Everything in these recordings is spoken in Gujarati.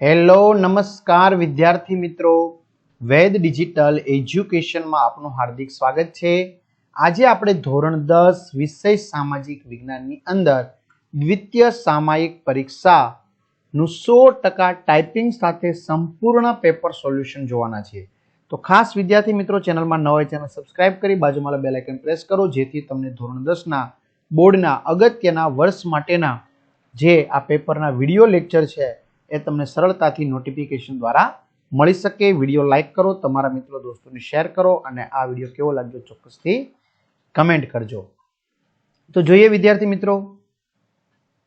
હેલો નમસ્કાર વિદ્યાર્થી મિત્રો. વેદ ડિજિટલ એજ્યુકેશનમાં આપનું હાર્દિક સ્વાગત છે. આજે આપણે ધોરણ દસ વિષય સામાજિક વિજ્ઞાનની અંદર દ્વિતીય સામાયિક પરીક્ષાનું સો ટકા ટાઈપિંગ સાથે સંપૂર્ણ પેપર સોલ્યુશન જોવાના છે. તો ખાસ વિદ્યાર્થી મિત્રો, ચેનલમાં ન ચેનલ સબસ્ક્રાઇબ કરી બાજુમાં બેલ આઇકન પ્રેસ કરો, જેથી તમને ધોરણ દસના બોર્ડના અગત્યના વર્ષ માટેના જે આ પેપરના વીડિયો લેક્ચર છે એ તમને સરળતાથી નોટિફિકેશન દ્વારા મળી શકે. વીડિયો લાઇક કરો, તમારા મિત્રો દોસ્તોને શેર કરો અને આ વીડિયો કેવો લાગ્યો ચોક્કસથી કમેન્ટ કરજો. તો જોઈએ વિદ્યાર્થી મિત્રો,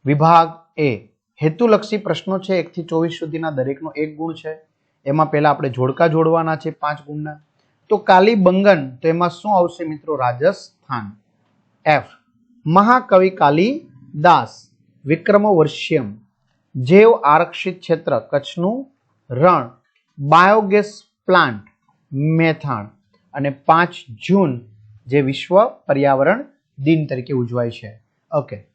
વિભાગ એ હેતુલક્ષી પ્રશ્નો છે. એકથી ચોવીસ સુધીના દરેકનો એક ગુણ છે. એમાં પહેલા આપણે જોડકા જોડવાના છે પાંચ ગુણના. તો કાલી બંગન તો એમાં શું આવશે મિત્રો? રાજસ્થાન. એફ મહાકવિ કાલી દાસ વિક્રમવર્ષ્યમ. જૈવ આરક્ષિત ક્ષેત્ર કચ્છનું રણ, બાયોગેસ પ્લાન્ટ, મેથાણ અને પાંચ જૂન જે વિશ્વ પર્યાવરણ દિન તરીકે ઉજવાય છે. ઓકે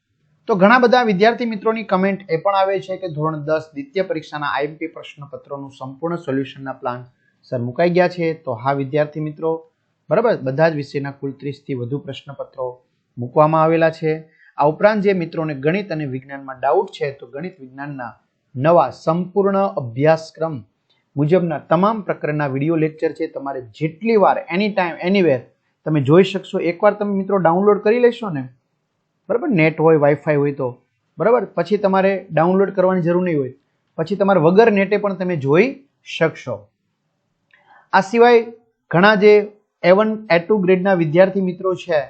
તો ઘણા બધા વિદ્યાર્થી મિત્રોની કમેન્ટ એ પણ આવે છે કે ધોરણ દસ દ્વિતીય પરીક્ષાના આઈએમપી પ્રશ્નપત્રોનું સંપૂર્ણ સોલ્યુશનના પ્લાન સર મુકાઈ ગયા છે. તો હા, વિદ્યાર્થી મિત્રો, બરાબર? બધા જ વિષયના કુલ ત્રીસથી વધુ પ્રશ્નપત્રો મૂકવામાં આવેલા છે. આ ઉપરાંત જે મિત્રોને ગણિત અને વિજ્ઞાનમાં ડાઉટ છે, તો ગણિત વિજ્ઞાનના નવા સંપૂર્ણ અભ્યાસક્રમ મુજબના તમામ પ્રકારના વીડિયો લેક્ચર છે. તમારે જેટલી વાર એની ટાઈમ એનીવેર તમે જોઈ શકશો. એકવાર તમે મિત્રો ડાઉનલોડ કરી લેશો ને, બરાબર? નેટ હોય વાઈફાઈ હોય તો, બરાબર? પછી તમારે ડાઉનલોડ કરવાની જરૂર નહીં હોય. પછી તમારે વગર નેટે પણ તમે જોઈ શકશો. આ સિવાય ઘણા જે એ વન એ ટુ ગ્રેડના વિદ્યાર્થી મિત્રો છે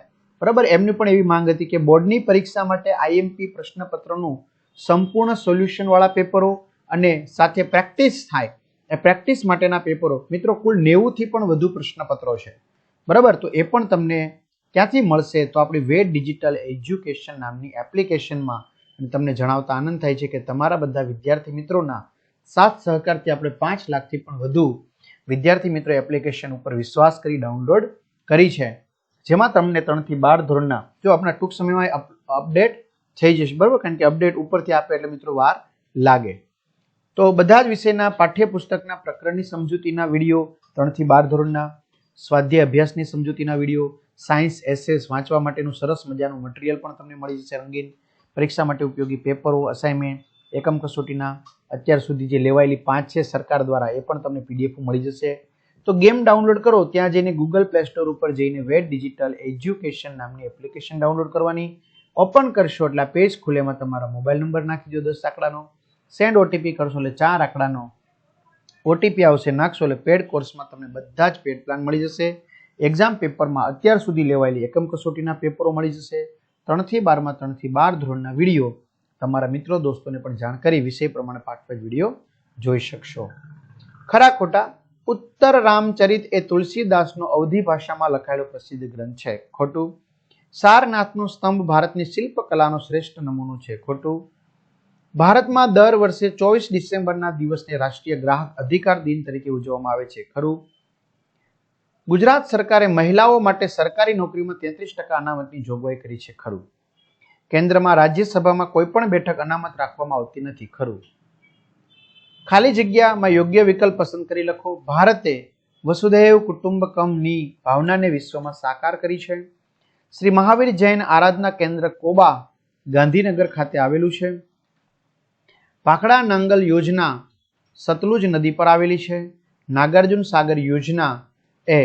બરાબર? એમની પણ એવી માંગ હતી કે બોર્ડની પરીક્ષા માટે આઈએમપી પ્રશ્નપત્રનું સંપૂર્ણ સોલ્યુશનવાળા પેપરો અને સાથે પ્રેક્ટિસ થાય એ પ્રેક્ટિસ માટેના પેપરો. મિત્રો, કુલ નેવુંથી પણ વધુ પ્રશ્નપત્રો છે. બરાબર? તો એ પણ તમને ક્યાંથી મળશે? તો આપણી વેદ ડિજિટલ એજ્યુકેશન નામની એપ્લિકેશનમાં તમને જણાવતા આનંદ થાય છે કે તમારા બધા વિદ્યાર્થી મિત્રોના સાથ સહકારથી આપણે પાંચ લાખથી પણ વધુ વિદ્યાર્થી મિત્રો એપ્લિકેશન ઉપર વિશ્વાસ કરી ડાઉનલોડ કરી છે. જેમાં તમને ત્રણથી બાર ધોરણના, જો આપણા ટૂંક સમયમાં અપડેટ થઈ જશે, બરાબર? કારણ કે અપડેટ ઉપરથી આપે એટલે મિત્રો વાર લાગે. તો બધા જ વિષયના પાઠ્યપુસ્તકના પ્રકરણની સમજૂતીના વીડિયો, ત્રણથી બાર ધોરણના, સ્વાધ્યાય અભ્યાસની સમજૂતીના વીડિયો, સાયન્સ, એસેસ વાંચવા માટેનું સરસ મજાનું મટીરિયલ પણ તમને મળી જશે રંગીન. પરીક્ષા માટે ઉપયોગી પેપરો અસાઇનમેન્ટ એકમ કસોટીના, અત્યાર સુધી જે લેવાયેલી પાંચ છે સરકાર દ્વારા, એ પણ તમને પીડીએફ મળી જશે. તો ગેમ ડાઉનલોડ કરો, ત્યાં જઈને ગૂગલ પ્લે સ્ટોર ઉપર જઈને વેટ ડિજિટલ એજ્યુકેશન નામની એપ્લિકેશન ડાઉનલોડ કરવાની. ઓપન કરશો એટલે પેજ ખુલેમાં તમારા મોબાઈલ નંબર નાખી દો દસ આંકડાનો. સેન્ડ ઓટીપી કરશો એટલે ચાર આંકડાનો. ઓટીપી આવશે, નાખશો એટલે પેડ કોર્સમાં તમને બધા જ પેડ પ્લાન મળી જશે. એક્ઝામ પેપરમાં અત્યાર સુધી લેવાયેલી એકમ કસોટીના પેપરો મળી જશે. ત્રણથી બારમાં ત્રણથી બાર ધોરણના વીડિયો તમારા મિત્રો, દોસ્તોને પણ જાણ કરી વિષય પ્રમાણે પાઠ વીડિયો જોઈ શકશો. ખરા ખોટા ઉત્તર રામચરિત એ તુલસીદાસનો અવધી ભાષામાં લખાયેલો પ્રસિદ્ધ ગ્રંથ છે. ખોટું? સારનાથનો સ્તંભ ભારતની શિલ્પકલાનો શ્રેષ્ઠ નમૂનો છે. ખોટું? ભારતમાં દર વર્ષે ચોવીસ ડિસેમ્બરના દિવસને રાષ્ટ્રીય ગ્રાહક અધિકાર દિન તરીકે ઉજવવામાં આવે છે. ખરું? ગુજરાત સરકારે મહિલાઓ માટે સરકારી નોકરીમાં તેત્રીસ ટકા અનામતની જોગવાઈ કરી છે. ખરું? કેન્દ્રમાં રાજ્યસભામાં કોઈ પણ બેઠક અનામત રાખવામાં આવતી નથી. ખરું? ખાલી જગ્યામાં યોગ્ય વિકલ્પ પસંદ કરી લખો. ભારતે વસુધૈવ કુટુંબકમની ભાવનાને વિશ્વમાં સાકાર કરી છે. શ્રી મહાવીર જૈન આરાધના કેન્દ્ર કોબા ગાંધીનગર ખાતે આવેલું છે. ભાખડા નાંગલ યોજના સતલુજ નદી પર આવેલી છે. નાગાર્જુન સાગર યોજના એ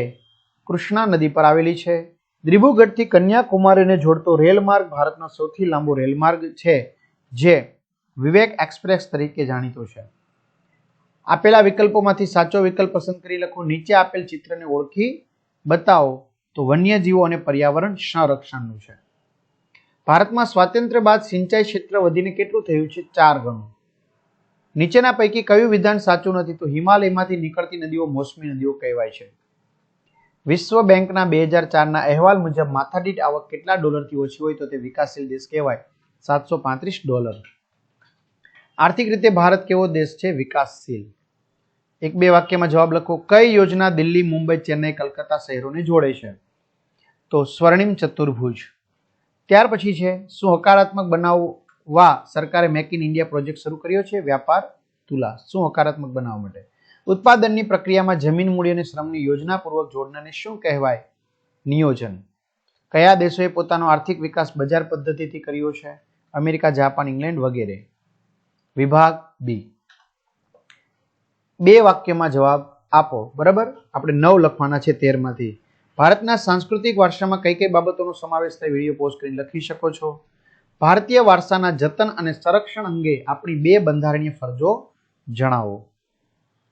કૃષ્ણા નદી પર આવેલી છે. દ્રિભુગઢથી કન્યાકુમારીને જોડતો રેલમાર્ગ ભારતનો સૌથી લાંબો રેલમાર્ગ છે, જે વિવેક એક્સપ્રેસ તરીકે જાણીતો છે. આપેલા વિકલ્પોમાંથી સાચો વિકલ્પ પસંદ કરી લખો. નીચે આપેલ ચિત્રને ઓળખી બતાવો તો વન્યજીવો અને પર્યાવરણ સંરક્ષણનું છે. ભારતમાં સ્વાતંત્ર્ય બાદ સિંચાઈ ક્ષેત્ર વધીને કેટલું થયું છે? ચાર ગણું. નીચેના પૈકી કયું વિધાન સાચું નથી? તો હિમાલયમાંથી નીકળતી નદીઓ મોસમી નદીઓ કહેવાય છે. વિશ્વ બેંકના બે હજાર ચારના અહેવાલ મુજબ માથાદીઠ આવક કેટલા ડોલરથી ઓછી હોય તો તે વિકાસશીલ દેશ કહેવાય. સાતસો પાંત્રીસ ડોલર. આર્થિક રીતે ભારત કેવો દેશ છે? વિકાસશીલ. એક બે વાક્યમાં જવાબ લખો. કઈ યોજના દિલ્હી, મુંબઈ, ચેન્નઈ, કલકત્તા શહેરોને જોડે છે? તો સ્વર્ણિમ ચતુર્ભુજ. ત્યાર પછી છે, શું હકારાત્મક બનાવવા સરકારે મેક ઇન ઇન્ડિયા પ્રોજેક્ટ શરૂ કર્યો છે? વ્યાપાર તુલા. શું હકારાત્મક બનાવવા માટે? ઉત્પાદનની પ્રક્રિયામાં જમીન મૂડી અને શ્રમની યોજનાપૂર્વક જોડણાને શું કહેવાય? નિયોજન. કયા દેશોએ પોતાનો આર્થિક વિકાસ બજાર પદ્ધતિથી કર્યો છે? અમેરિકા, જાપાન, ઇંગ્લેન્ડ વગેરે. વિભાગ બી. બે વાક્યમાં જવાબ આપો, બરાબર? આપણે નવ લખવાના છે તેરમાંથી. ભારતના સાંસ્કૃતિક વારસામાં કઈ કઈ બાબતોનો સમાવેશ થાય વીડિયો પોસ્ટ કરીને લખી શકો છો? ભારતીય વારસાના જતન અને સંરક્ષણ અંગે આપણી બે બંધારણીય ફરજો જણાવો.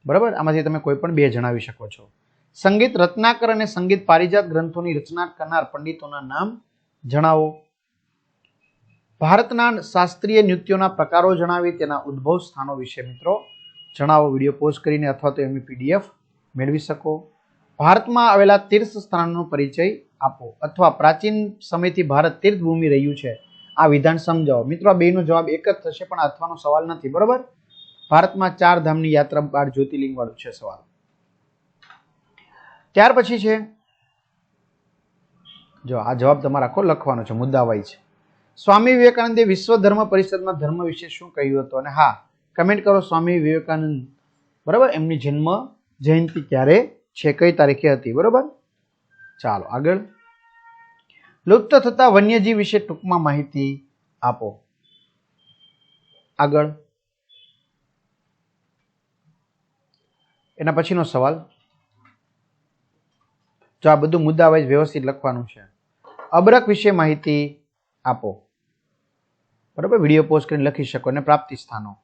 બરાબર? આમાંથી તમે કોઈ પણ બે જણાવી શકો છો. સંગીત રત્નાકર અને સંગીત પારિજાત ગ્રંથોની રચના કરનાર પંડિતોના નામ જણાવો. ભારતના શાસ્ત્રીય નૃત્યોના પ્રકારો જણાવી તેના ઉદ્ભવ સ્થાનો વિશે મિત્રો જણાવો, વીડિયો પોસ્ટ કરીને અથવા તો એમની પીડીએફ મેળવી શકો. ભારતમાં આવેલા તીર્થ સ્થાનનો પરિચય આપો અથવા પ્રાચીન સમયથી ભારત તીર્થભૂમિ રહ્યું છે. આ વિધાન સમજાવો. મિત્રો બેનો જવાબ એક જ થશે, પણ અથવાનો સવાલ નથી, બરોબર? ભારતમાં ચાર ધામની યાત્રા બાર જ્યોતિર્લિંગ વાળું છે સવાલ. ત્યાર પછી છે, જો આ જવાબ તમારે આખો લખવાનો છે મુદ્દાવાય છે સ્વામી વિવેકાનંદે વિશ્વ ધર્મ પરિષદમાં ધર્મ વિશે શું કહ્યું હતું? અને હા કમેન્ટ કરો, સ્વામી વિવેકાનંદ. બરાબર? એમની જન્મ જયંતિ ક્યારે? છે, કઈ તારીખે હતી? બરાબર? ચાલો, આગળ. લુપ્ત થતા વન્યજીવ વિશે ટૂંકમાં માહિતી આપો. આગળ. એના પછીનો સવાલ. જો આ બધું મુદ્દા વાઇઝ વ્યવસ્થિત લખવાનું છે. અબરક વિશે માહિતી આપો. બરાબર? વીડિયો પોસ્ટ કરીને લખી શકો અને પ્રાપ્તિ સ્થાનો.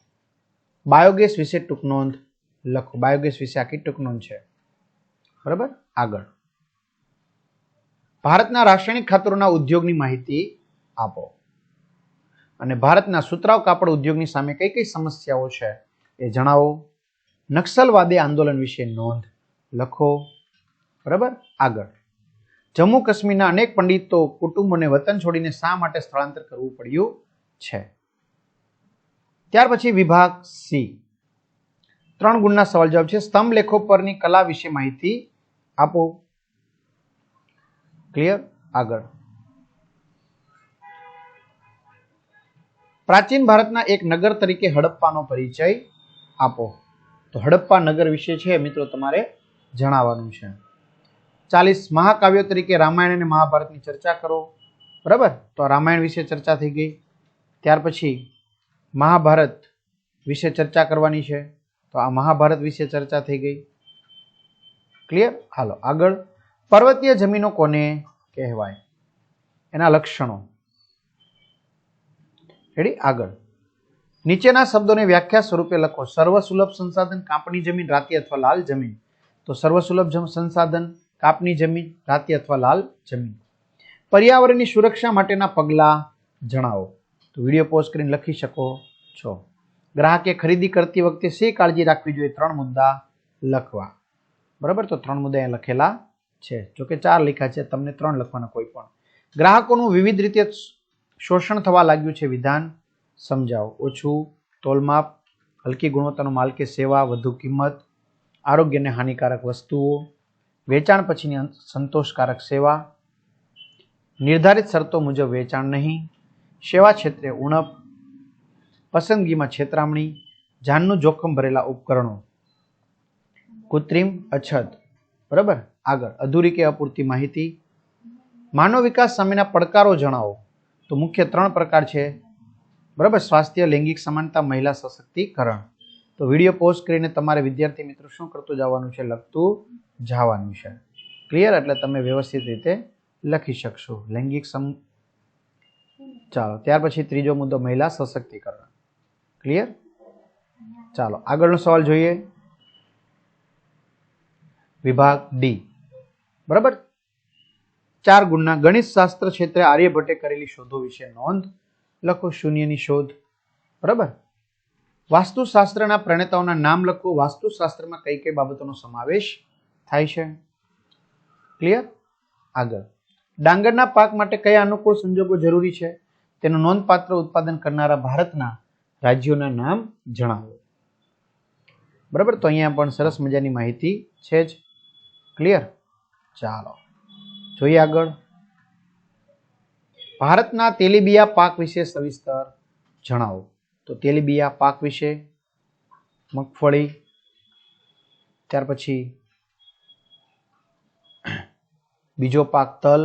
બાયોગેસ વિશે ટૂંક નોંધ લખો. બાયોગેસ વિશે આખી ટૂંક નોંધ છે. બરાબર? આગળ. ભારતના રાસાયણિક ખાતરોના ઉદ્યોગની માહિતી આપો. અને ભારતના સુતરાવ કાપડ ઉદ્યોગની સામે કઈ કઈ સમસ્યાઓ છે એ જણાવો. નક્સલવાદી આંદોલન વિશે નોંધ લખો. બરાબર? આગળ. જમ્મુ કાશ્મીરના અનેક પંડિતો કુટુંબોને વતન છોડીને શા માટે સ્થળાંતર કરવું પડ્યું છે? ત્યાર પછી વિભાગ સી. ત્રણ ગુણના સવાલ જવાબ છે. સ્તંભ લેખો પરની કલા વિશે માહિતી આપો. ક્લિયર આગળ. પ્રાચીન ભારતના એક નગર તરીકે હડપ્પાનો પરિચય આપો. તો હડપ્પા નગર વિશે છે મિત્રો તમારે જણાવવાનું છે. ચાલીસ મહાકાવ્યો તરીકે રામાયણ અને મહાભારતની ચર્ચા કરો. બરાબર? તો રામાયણ વિશે ચર્ચા થઈ ગઈ. ત્યાર પછી મહાભારત વિશે ચર્ચા કરવાની છે. તો આ મહાભારત વિશે ચર્ચા થઈ ગઈ. ક્લિયર હાલો, આગળ. પર્વતીય જમીનો કોને કહેવાય? એના લક્ષણો. રેડી આગળ. નીચેના શબ્દોને વ્યાખ્યા સ્વરૂપે લખો. સર્વસુલભ સંસાધન કાપણી જમીન, રાતી અથવા લાલ જમીન. તો સર્વસુલભ સંસાધન કાપની જમીન, રાતી અથવા લાલ જમીન. પર્યાવરણની સુરક્ષા માટેના પગલાં જણાવો. તો વીડિયો પોસ્ટ કરીને લખી શકો છો. ગ્રાહકે ખરીદી કરતી વખતે શી કાળજી રાખવી જોઈએ? ત્રણ મુદ્દા લખવા. બરાબર? તો ત્રણ મુદ્દા અહીંયા લખેલા છે. જોકે ચાર લખ્યા છે, તમને ત્રણ લખવાના કોઈ પણ. ગ્રાહકોનું વિવિધ રીતે શોષણ થવા લાગ્યું છે. વિધાન સમજાવો. ઓછું, તોલમાપ, હલકી ગુણવત્તાનો માલ કે સેવા, વધુ કિંમત, આરોગ્યને હાનિકારક વસ્તુઓ, વેચાણ પછીની સંતોષકારક સેવા, નિર્ધારિત શરતો મુજબ વેચાણ નહીં સેવા ક્ષેત્રે ઉણપ, પસંદગીમાં છેતરામણી, જાનનું જોખમ ભરેલા ઉપકરણો. કૃત્રિમ અછત. બરાબર? આગળ. અધૂરી કે અપૂરતી માહિતી. માનવ વિકાસ સામેના પડકારો જણાવો. તો મુખ્ય ત્રણ પ્રકાર છે. બરાબર? સ્વાસ્થ્ય, લૈંગિક સમાનતા, મહિલા સશક્તિકરણ. તો વીડિયો પોસ્ટ કરીને તમારે વિદ્યાર્થી મિત્રો શું કરતું જવાનું છે? લખતું જવાનું છે. ક્લિયર? એટલે તમે વ્યવસ્થિત રીતે લખી શકશો. લૈંગિક સમ ચાલો, ત્યાર પછી ત્રીજો મુદ્દો, મહિલા સશક્તિકરણ. ક્લિયર ચાલો, આગળનો સવાલ જોઈએ. વિભાગ ડી બરાબર? ચાર ગુણના ગણિત શાસ્ત્ર ક્ષેત્રે આર્યભટ્ટે કરેલી શોધો વિશે નોંધ લખો, શૂન્યની શોધ. બરાબર? વાસ્તુશાસ્ત્રના પ્રણેતાઓના નામ લખો. વાસ્તુશાસ્ત્રમાં કઈ કઈ બાબતોનો સમાવેશ થાય છે? ક્લિયર આગળ. ડાંગરના પાક માટે કયા અનુકૂળ સંજોગો જરૂરી છે? તેનું નોંધપાત્ર ઉત્પાદન કરનારા ભારતના રાજ્યોના નામ જણાવો. બરાબર? તો અહીંયા પણ સરસ મજાની માહિતી છે જ. ક્લિયર ચાલો. જોઈએ આગળ. ભારતના તેલીબિયા પાક વિશે સવિસ્તર જણાવો. તો તેલીબિયા પાક વિશે મગફળી, ત્યાર પછી બીજો પાક તલ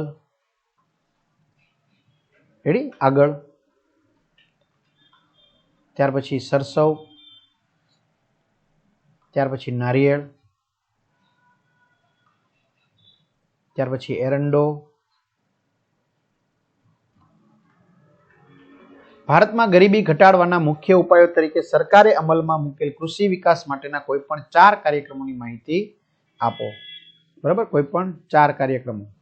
રેડી આગળ. ત્યાર પછી સરસવ. ત્યાર પછી નારિયેળ. ત્યાર પછી એરંડો. ભારતમાં ગરીબી ઘટાડવાના મુખ્ય ઉપાયો તરીકે સરકારે અમલમાં મૂકેલ કૃષિ વિકાસ માટેના કોઈ પણ ચાર કાર્યક્રમોની માહિતી આપો. બરાબર? કોઈ પણ ચાર કાર્યક્રમો.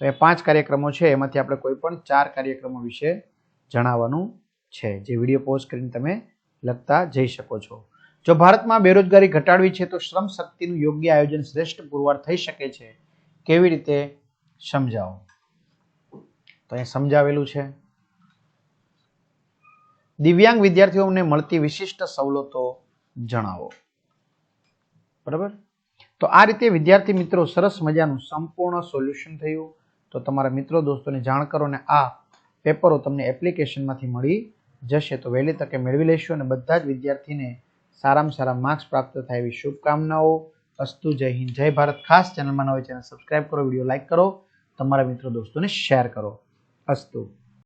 તો એ પાંચ કાર્યક્રમો છે, એમાંથી આપણે કોઈ પણ ચાર કાર્યક્રમો વિશે જણાવવાનું છે, જે વીડિયો પોઝ કરીને તમે લખતા જઈ શકો છો. જો ભારતમાં બેરોજગારી ઘટાડવી છે, તો શ્રમ શક્તિનું યોગ્ય આયોજન શ્રેષ્ઠ પુરવાર થઈ શકે છે, કેવી રીતે સમજાવો? તો અહીં સમજાવેલું છે. દિવ્યાંગ વિદ્યાર્થીઓને મળતી વિશિષ્ટ સવલતો જણાવો. બરાબર? તો આ રીતે વિદ્યાર્થી મિત્રો સરસ મજાનું સંપૂર્ણ સોલ્યુશન થયું. તો તમારા મિત્રો દોસ્તોને જાણ કરો અને આ પેપરો તમને એપ્લિકેશનમાંથી મળી જશે. તો વહેલી તકે મેળવી લઈશું અને બધા જ વિદ્યાર્થીને સારામાં સારા માર્ક્સ પ્રાપ્ત થાય એવી શુભકામનાઓ. અસ્તુ, જય હિન્દ, જય ભારત. ખાસ ચેનલમાં નવી ચેનલ સબસ્ક્રાઈબ કરો, વીડિયો લાઇક કરો, તમારા મિત્રો દોસ્તોને શેર કરો. અસ્તુ.